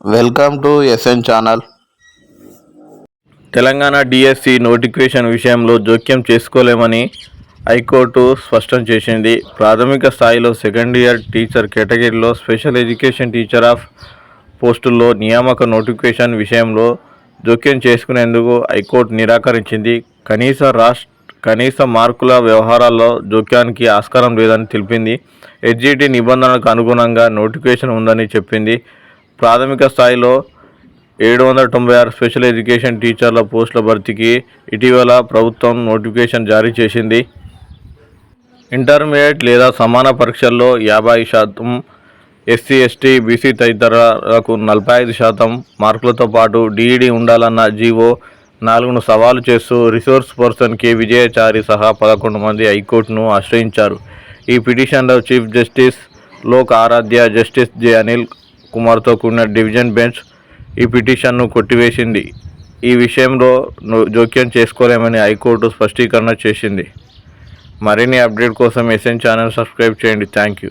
Welcome to SN channel. Telangana DSC notification విషయంలో జోక్యం చేసుకోలేమని హైకోర్టు స్పష్టం చేసింది. ప్రాథమిక స్థాయిలో సెకండ్ ఇయర్ టీచర్ కేటగిరీలో స్పెషల్ ఎడ్యుకేషన్ టీచర్ ఆఫ్ పోస్టుల్లో నియామక నోటిఫికేషన్ విషయంలో జోక్యం చేసుకునేందుకు హైకోర్టు నిరాకరించింది. కనీస రాష్ట్ర కనీస మార్కుల వ్యవహారాల్లో జోక్యానికి ఆస్కారం లేదని తెలిపింది. హెచ్జిటి నిబంధనలకు అనుగుణంగా నోటిఫికేషన్ ఉందని చెప్పింది. ప్రాథమిక స్థాయిలో ఏడు వందల తొంభై ఆరు స్పెషల్ ఎడ్యుకేషన్ టీచర్ల పోస్టుల భర్తీకి ఇటీవల ప్రభుత్వం నోటిఫికేషన్ జారీ చేసింది. ఇంటర్మీడియట్ లేదా సమాన పరీక్షల్లో యాభై శాతం ఎస్సీ ఎస్టీ బీసీ తదితరులకు నలభై ఐదు శాతం మార్కులతో పాటు డీఈడీ ఉండాలన్న జీవో నాలుగును సవాలు చేస్తూ రిసోర్స్ పర్సన్ కె విజయచారి సహా పదకొండు మంది హైకోర్టును ఆశ్రయించారు. ఈ పిటిషన్లో chief justice Lok Aradhya justice J Anil కుమార్తో కూడిన డివిజన్ బెంచ్ ఈ పిటిషన్ను కొట్టివేసింది. ఈ విషయంలో జోక్యం చేసుకోలేమని హైకోర్టు స్పష్టీకరణ చేసింది. మరిన్ని అప్డేట్ కోసం ఎస్ఎన్ ఛానల్ సబ్స్క్రైబ్ చేయండి. Thank you.